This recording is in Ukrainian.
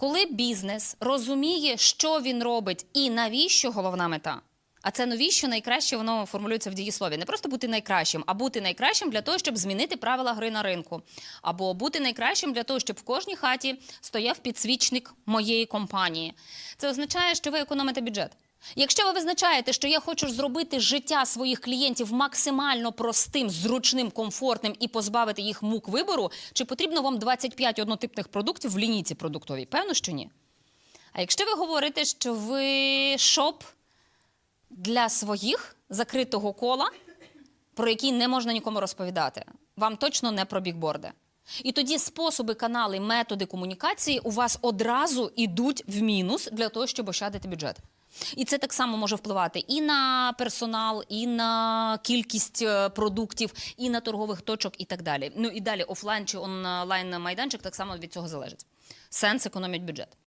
Коли бізнес розуміє, що він робить і навіщо головна мета. А це новіщо найкраще воно формулюється в дієслові. Не просто бути найкращим, а бути найкращим для того, щоб змінити правила гри на ринку, або бути найкращим для того, щоб в кожній хаті стояв підсвічник моєї компанії. Це означає, що ви економите бюджет. Якщо ви визначаєте, що я хочу зробити життя своїх клієнтів максимально простим, зручним, комфортним і позбавити їх мук вибору, чи потрібно вам 25 однотипних продуктів в лінійці продуктовій? Певно, що ні. А якщо ви говорите, що ви шоп для своїх закритого кола, про який не можна нікому розповідати, вам точно не про бікборди. І тоді способи, канали, методи комунікації у вас одразу йдуть в мінус для того, щоб ощадити бюджет. І це так само може впливати і на персонал, і на кількість е, продуктів, і на торгових точок, і так далі. Ну і далі офлайн чи онлайн майданчик так само від цього залежить. Сенс економить бюджет.